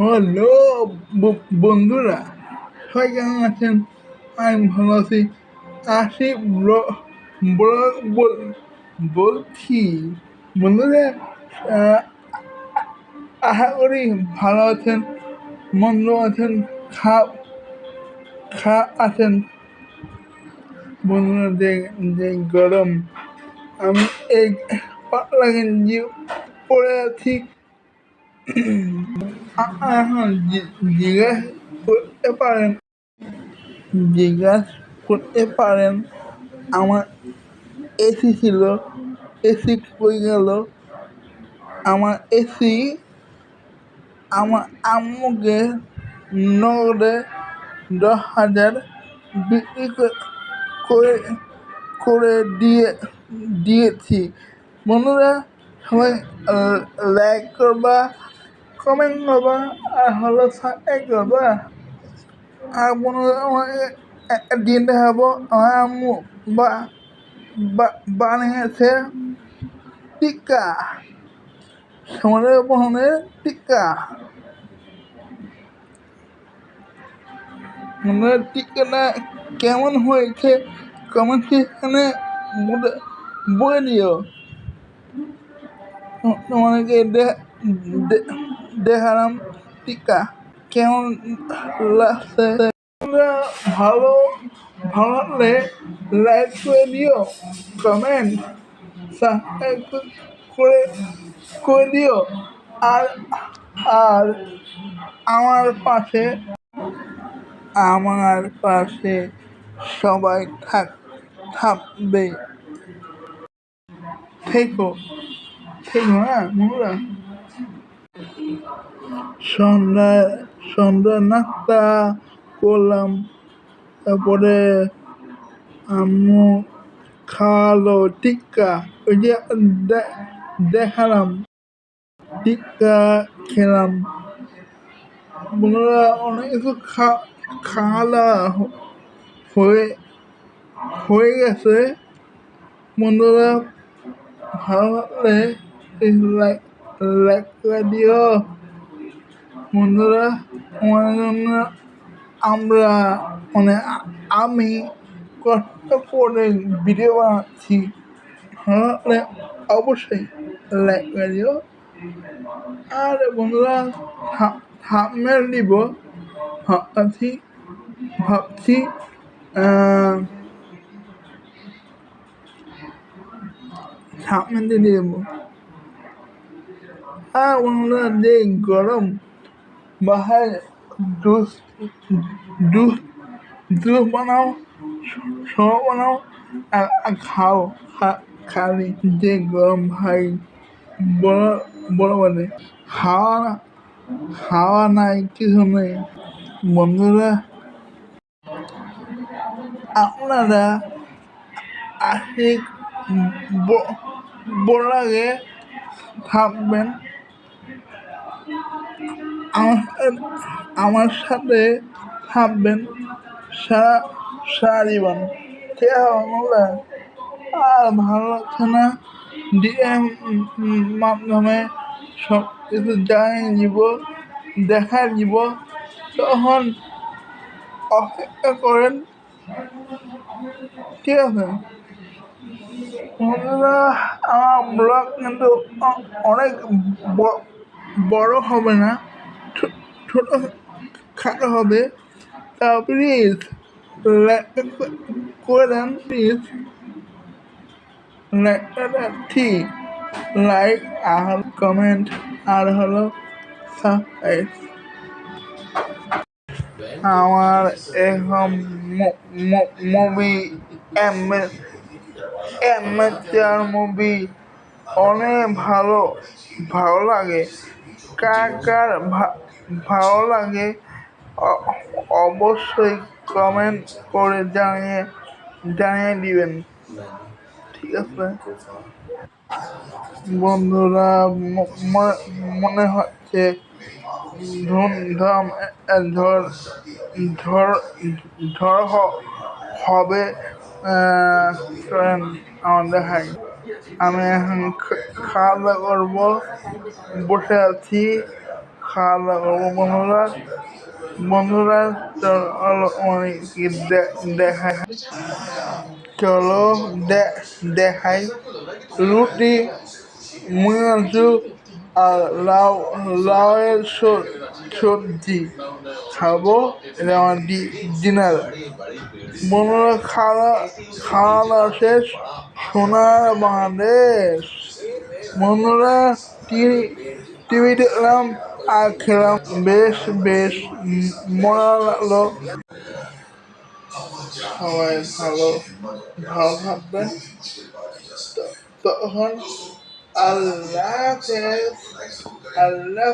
Hello বন্ধুরা, সবাই কেমন আছেন? আমি ভালো আছি। ব্লগ বলছি, বন্ধুরা আশা করি ভালো আছেন, মন্দ আছেন, খা খা আছেন। বন্ধুরা, যে যে গরম, আমি এই পাতলা গেঞ্জি পরে আছি। আ- এখন জিজ্ঞেস করতে পারেন। জিজ্ঞাস করতে পারেন আমার এসি ছিল, এসি কই গেল আমার এসি আমার আম্মুকে নগদে দশ হাজার বিক্রি করে করে দিয়ে দিয়েছি বন্ধুরা, সবাই লাইক করবা। কমেন্ট করবা আর হলো সাবস্ক্রাইব করবা আর বন্ধুরা আমাকে একটা দিন দেখাবো আমার আম্মু বা বা- বানিয়েছে টিক্কা সমুদ্রের মোহনের টিক্কা আমরা টিক্কাটা কেমন হয়েছে কমেন্ট সেখানে বলে- দিও তো- তোমাদেরকে দে- দে- দেখালাম টিক্কা কেমন লাগছে তোমরা ভালো ভালো লাগলে লাইক করে দিও, কমেন্ট সাবস্ক্রাইব করে করে দিও। আর আর আমার পাশে আমার পাশে সবাই থাক, থাকবে। থেকো থেকো হ্যাঁ সন্ধ্যা সন্ধ্যা নাস্তা করলাম। তারপরে আম্মু খাওয়ালো টিক্কা, ওই যে দেখালাম, টিক্কা খেলাম। বন্ধুরা, অনেক কিছু খা খাওয়ালা হয়ে হয়ে গেছে। বন্ধুরা, ভালো লাগলে লাইক লাইক করে দিও বন্ধুরা আমার জন্য আমরা মানে আমি কষ্ট করে ভিডিও বানাচ্ছি। ভালো লাগলে অবশ্যই লাইক করে আর বন্ধুরা থামেল দিব। ভাবছি ভাবছি আহ, থামেল দিয়ে দেবো। যে গরম বাহার জুস বানাও সব বানাও খাও খালি যে গরম ভাই বড় বড় বলে। খাওয়া খাওয়া নাই, কিছু নেই। বন্ধুরা, আপনারা আশিক বড় লাগে থাকবেন। আমার আমার সাথে থাকবেন সারা জীবন ঠিক আছে আর ভালো লাগছে না। ডিএম মাধ্যমে সব কিছু জানিয়ে দিব দেখা দিব তখন অপেক্ষা করেন। ঠিক আছে? বন্ধুরা আমার ব্লগ কিন্তু অনেক বড় হবে না। ছোট খাটো হবে তা প্লিজ করে দেন প্লিজ ঠিক লাইক আর কমেন্ট আর হলো সাবস্ক্রাইব আমার এখন মুভি অ্যামেচার মুভি অনেক ভালো ভালো লাগে। কার কার ভালো লাগে। অবশ্যই কমেন্ট করে জানিয়ে জানিয়ে দিবেন। ঠিক আছে? বন্ধুরা মনে হচ্ছে ধুমধাম ঝড় ঝড় ঝড় হবে আমার দেখাই আমি এখন খাওয়া দাওয়া করব, বসে আছি। খাওয়া বন্ধুরা। বন্ধুরা, চলো মানে কি দে- দেখায় চলো, দে- দেখাই। রুটি মাংস আর লাউ, লাউয়ের সবজি খাব এটা ডিনার। বন্ধুরা, খাওয়া খাওয়া দাওয়া শেষ, সোনার বাংলাদেশ। বন্ধুরা, টিভি আর খেলাম বেশ বেশ মজা লাগল সবাই ভালো ভালো থাকবেন। তখন আল্লাহ হাফেজ আল্লাহ